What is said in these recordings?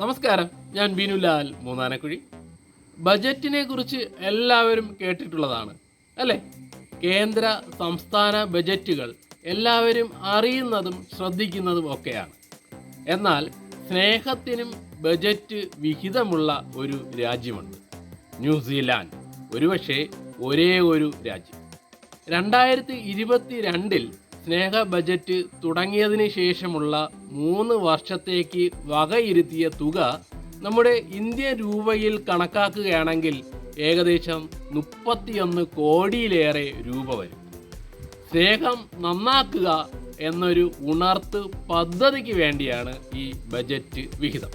നമസ്കാരം ഞാൻ ബിനുലാൽ മൂന്നാനക്കുഴി. ബജറ്റിനെ കുറിച്ച് എല്ലാവരും കേട്ടിട്ടുള്ളതാണ് അല്ലേ? കേന്ദ്ര സംസ്ഥാന ബജറ്റുകൾ എല്ലാവരും അറിയുന്നതും ശ്രദ്ധിക്കുന്നതും ഒക്കെയാണ്. എന്നാൽ സ്നേഹത്തിനും ബജറ്റ് വിഹിതമുള്ള ഒരു രാജ്യമുണ്ട് ന്യൂസിലാൻഡ്. ഒരുപക്ഷെ ഒരേ ഒരു രാജ്യം. രണ്ടായിരത്തി ഇരുപത്തി രണ്ടിൽ സ്നേഹ ബജറ്റ് തുടങ്ങിയതിന് ശേഷമുള്ള മൂന്ന് വർഷത്തേക്ക് വകയിരുത്തിയ തുക നമ്മുടെ ഇന്ത്യൻ രൂപയിൽ കണക്കാക്കുകയാണെങ്കിൽ ഏകദേശം മുപ്പത്തിയൊന്ന് കോടിയിലേറെ രൂപ വരും. സ്നേഹം നന്നാക്കുക എന്നൊരു ഉണർത്ത് പദ്ധതിക്ക് വേണ്ടിയാണ് ഈ ബജറ്റ് വിഹിതം.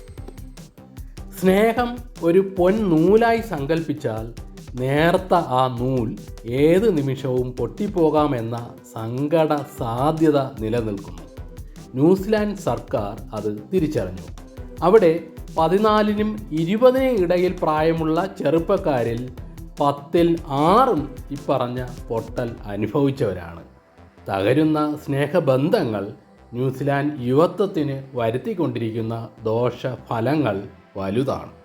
സ്നേഹം ഒരു പൊൻ നൂലായി സങ്കല്പിച്ചാൽ നേർത്ത ആ നൂൽ ഏത് നിമിഷവും പൊട്ടിപ്പോകാമെന്ന സങ്കട സാധ്യത നിലനിൽക്കുന്നു. ന്യൂസിലാൻഡ് സർക്കാർ അത് തിരിച്ചറിഞ്ഞു. അവിടെ പതിനാലിനും ഇരുപതിനും ഇടയിൽ പ്രായമുള്ള ചെറുപ്പക്കാരിൽ പത്തിൽ ആറും ഇപ്പറഞ്ഞ പൊട്ടൽ അനുഭവിച്ചവരാണ്. തകരുന്ന സ്നേഹബന്ധങ്ങൾ ന്യൂസിലാൻഡ് യുവത്വത്തിന് വരുത്തിക്കൊണ്ടിരിക്കുന്ന ദോഷഫലങ്ങൾ വലുതാണ്.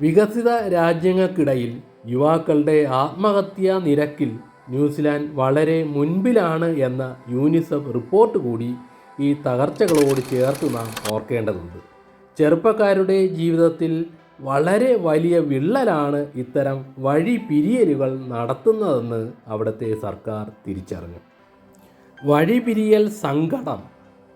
വികസിത രാജ്യങ്ങൾക്കിടയിൽ യുവാക്കളുടെ ആത്മഹത്യാ നിരക്കിൽ ന്യൂസിലാൻഡ് വളരെ മുൻപിലാണ് എന്ന യൂനിസെഫ് റിപ്പോർട്ട് കൂടി ഈ തകർച്ചകളോട് ചേർത്ത് നാം ഓർക്കേണ്ടതുണ്ട്. ചെറുപ്പക്കാരുടെ ജീവിതത്തിൽ വളരെ വലിയ വിള്ളലാണ് ഇത്തരം വഴി പിരിയലുകൾ നടത്തുന്നതെന്ന് അവിടുത്തെ സർക്കാർ തിരിച്ചറിഞ്ഞു. വഴിപിരിയൽ സങ്കടം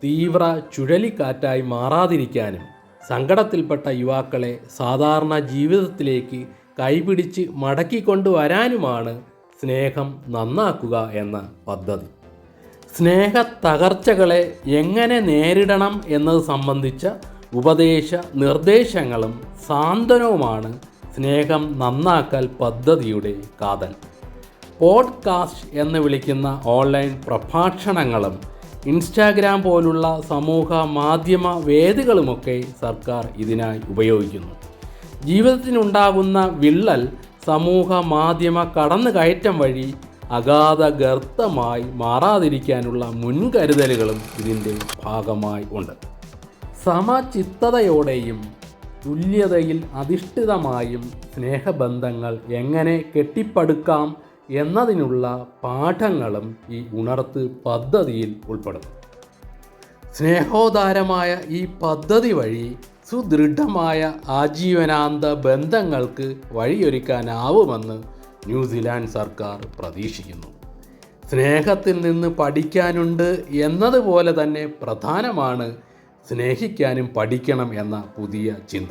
തീവ്ര ചുഴലിക്കാറ്റായി മാറാതിരിക്കാനും സങ്കടത്തിൽപ്പെട്ട യുവാക്കളെ സാധാരണ ജീവിതത്തിലേക്ക് കൈപിടിച്ച് മടക്കിക്കൊണ്ടുവരാനുമാണ് സ്നേഹം നന്നാക്കുക എന്ന പദ്ധതി. സ്നേഹ തകർച്ചകളെ എങ്ങനെ നേരിടണം എന്നത് സംബന്ധിച്ച ഉപദേശ നിർദ്ദേശങ്ങളും സാന്ത്വനവുമാണ് സ്നേഹം നന്നാക്കൽ പദ്ധതിയുടെ കാതൽ. പോഡ്കാസ്റ്റ് എന്ന് വിളിക്കുന്ന ഓൺലൈൻ പ്രഭാഷണങ്ങളും ഇൻസ്റ്റാഗ്രാം പോലുള്ള സമൂഹ മാധ്യമ വേദികളുമൊക്കെ സർക്കാർ ഇതിനായി ഉപയോഗിക്കുന്നു. ജീവിതത്തിനുണ്ടാകുന്ന വിള്ളൽ സമൂഹ മാധ്യമ കടന്നുകയറ്റം വഴി അഗാധ ഗർത്തമായി മാറാതിരിക്കാനുള്ള മുൻകരുതലുകളും ഇതിന്റെ ഭാഗമായി ഉണ്ട്. സമചിത്തതയോടെയും തുല്യതയിൽ അധിഷ്ഠിതമായും സ്നേഹബന്ധങ്ങൾ എങ്ങനെ കെട്ടിപ്പടുക്കാം എന്നതിനുള്ള പാഠങ്ങളും ഈ ഉണർത്ത് പദ്ധതിയിൽ ഉൾപ്പെടുന്നു. സ്നേഹോദാരമായ ഈ പദ്ധതി വഴി സുദൃഢമായ ആജീവനാന്ത ബന്ധങ്ങൾക്ക് വഴിയൊരുക്കാനാവുമെന്ന് ന്യൂസിലാൻഡ് സർക്കാർ പ്രതീക്ഷിക്കുന്നു. സ്നേഹത്തിൽ നിന്ന് പഠിക്കാനുണ്ട് എന്നതുപോലെ തന്നെ പ്രധാനമാണ് സ്നേഹിക്കാനും പഠിക്കണം എന്ന പുതിയ ചിന്ത.